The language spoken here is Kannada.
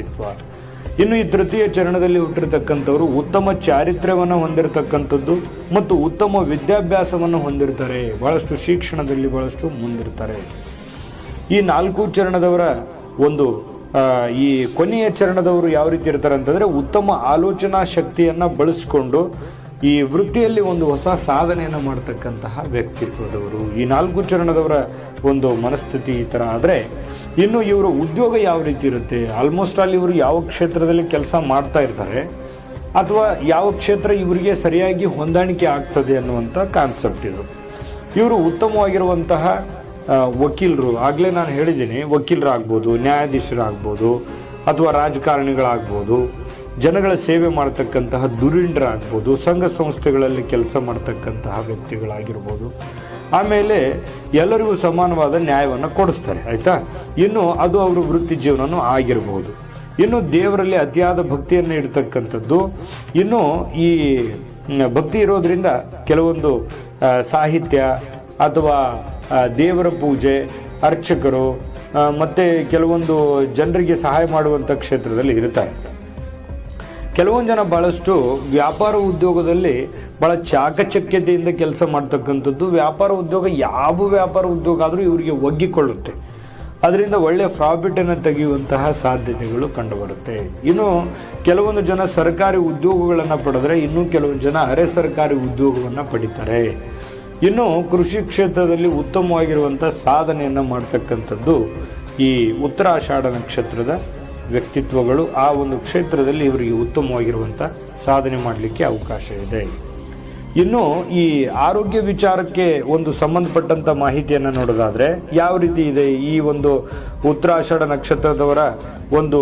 ವ್ಯಕ್ತಿತ್ವ ಇನ್ನು ಈ ತೃತೀಯ ಚರಣದಲ್ಲಿ ಹುಟ್ಟಿರ್ತಕ್ಕಂಥವರು ಉತ್ತಮ ಚಾರಿತ್ರ್ಯವನ್ನು ಹೊಂದಿರತಕ್ಕಂಥದ್ದು ಮತ್ತು ಉತ್ತಮ ವಿದ್ಯಾಭ್ಯಾಸವನ್ನು ಹೊಂದಿರ್ತಾರೆ. ಬಹಳಷ್ಟು ಶಿಕ್ಷಣದಲ್ಲಿ ಬಹಳಷ್ಟು ಮುಂದಿರ್ತಾರೆ. ಈ ನಾಲ್ಕು ಚರಣದವರ ಒಂದು ಈ ಕೊನೆಯ ಚರಣದವರು ಯಾವ ರೀತಿ ಇರ್ತಾರೆ ಅಂತಂದರೆ ಉತ್ತಮ ಆಲೋಚನಾ ಶಕ್ತಿಯನ್ನ ಬಳಸಿಕೊಂಡು ಈ ವೃತ್ತಿಯಲ್ಲಿ ಒಂದು ಹೊಸ ಸಾಧನೆಯನ್ನು ಮಾಡ್ತಕ್ಕಂತಹ ವ್ಯಕ್ತಿತ್ವದವರು. ಈ ನಾಲ್ಕು ಚರಣದವರ ಒಂದು ಮನಸ್ಥಿತಿ ಈ ಥರ ಆದರೆ ಇನ್ನು ಇವರ ಉದ್ಯೋಗ ಯಾವ ರೀತಿ ಇರುತ್ತೆ? ಆಲ್ಮೋಸ್ಟ್ ಆಲ್ ಇವರು ಯಾವ ಕ್ಷೇತ್ರದಲ್ಲಿ ಕೆಲಸ ಮಾಡ್ತಾ ಇರ್ತಾರೆ? ಅಥವಾ ಯಾವ ಕ್ಷೇತ್ರ ಇವರಿಗೆ ಸರಿಯಾಗಿ ಹೊಂದಾಣಿಕೆ ಆಗ್ತದೆ ಅನ್ನುವಂಥ ಕಾನ್ಸೆಪ್ಟ್ ಇದು. ಇವರು ಉತ್ತಮವಾಗಿರುವಂತಹ ವಕೀಲರು, ಆಗಲೇ ನಾನು ಹೇಳಿದ್ದೀನಿ, ವಕೀಲರಾಗ್ಬೋದು, ನ್ಯಾಯಾಧೀಶರಾಗ್ಬೋದು, ಅಥವಾ ರಾಜಕಾರಣಿಗಳಾಗ್ಬೋದು ಜನಗಳ ಸೇವೆ ಮಾಡ್ತಕ್ಕಂತಹ ಆಗ್ಬೋದು ಸಂಘ ಸಂಸ್ಥೆಗಳಲ್ಲಿ ಕೆಲಸ ಮಾಡ್ತಕ್ಕಂತಹ ವ್ಯಕ್ತಿಗಳಾಗಿರ್ಬೋದು. ಆಮೇಲೆ ಎಲ್ಲರಿಗೂ ಸಮಾನವಾದ ನ್ಯಾಯವನ್ನು ಕೊಡಿಸ್ತಾರೆ, ಆಯಿತಾ? ಇನ್ನು ಅದು ಅವರ ವೃತ್ತಿ ಜೀವನನೂ ಆಗಿರಬಹುದು ಇನ್ನು ದೇವರಲ್ಲಿ ಅತಿಯಾದ ಭಕ್ತಿಯನ್ನು ಇಡ್ತಕ್ಕಂಥದ್ದು ಇನ್ನು ಈ ಭಕ್ತಿ ಇರೋದ್ರಿಂದ ಕೆಲವೊಂದು ಸಾಹಿತ್ಯ ಅಥವಾ ದೇವರ ಪೂಜೆ, ಅರ್ಚಕರು ಮತ್ತು ಮತ್ತೆ ಕೆಲವೊಂದು ಜನರಿಗೆ ಸಹಾಯ ಮಾಡುವಂಥ ಕ್ಷೇತ್ರದಲ್ಲಿ ಇರ್ತಾರೆ. ಕೆಲವೊಂದು ಜನ ಬಹಳಷ್ಟು ವ್ಯಾಪಾರ ಉದ್ಯೋಗದಲ್ಲಿ ಬಹಳ ಚಾಕಚಕ್ಯತೆಯಿಂದ ಕೆಲಸ ಮಾಡ್ತಕ್ಕಂಥದ್ದು. ವ್ಯಾಪಾರ ಉದ್ಯೋಗ ಯಾವ ವ್ಯಾಪಾರ ಉದ್ಯೋಗ ಆದರೂ ಇವರಿಗೆ ಒಗ್ಗಿಕೊಳ್ಳುತ್ತೆ. ಅದರಿಂದ ಒಳ್ಳೆ ಪ್ರಾಫಿಟನ್ನು ತೆಗೆಯುವಂತಹ ಸಾಧ್ಯತೆಗಳು ಕಂಡುಬರುತ್ತೆ. ಇನ್ನು ಕೆಲವೊಂದು ಜನ ಸರ್ಕಾರಿ ಉದ್ಯೋಗಗಳನ್ನು ಪಡೆದರೆ ಇನ್ನೂ ಕೆಲವೊಂದು ಜನ ಅರೆ ಸರ್ಕಾರಿ ಉದ್ಯೋಗವನ್ನು ಪಡಿತಾರೆ. ಇನ್ನು ಕೃಷಿ ಕ್ಷೇತ್ರದಲ್ಲಿ ಉತ್ತಮವಾಗಿರುವಂಥ ಸಾಧನೆಯನ್ನು ಮಾಡ್ತಕ್ಕಂಥದ್ದು ಈ ಉತ್ತರಾಷಾಢ ನಕ್ಷತ್ರದ ವ್ಯಕ್ತಿತ್ವಗಳು ಆ ಒಂದು ಕ್ಷೇತ್ರದಲ್ಲಿ ಇವರಿಗೆ ಉತ್ತಮವಾಗಿರುವಂಥ ಸಾಧನೆ ಮಾಡಲಿಕ್ಕೆ ಅವಕಾಶ ಇದೆ. ಇನ್ನು ಈ ಆರೋಗ್ಯ ವಿಚಾರಕ್ಕೆ ಒಂದು ಸಂಬಂಧಪಟ್ಟಂತ ಮಾಹಿತಿಯನ್ನು ನೋಡೋದಾದರೆ ಯಾವ ರೀತಿ ಇದೆ ಈ ಒಂದು ಉತ್ತರಾಷಾಢ ನಕ್ಷತ್ರದವರ ಒಂದು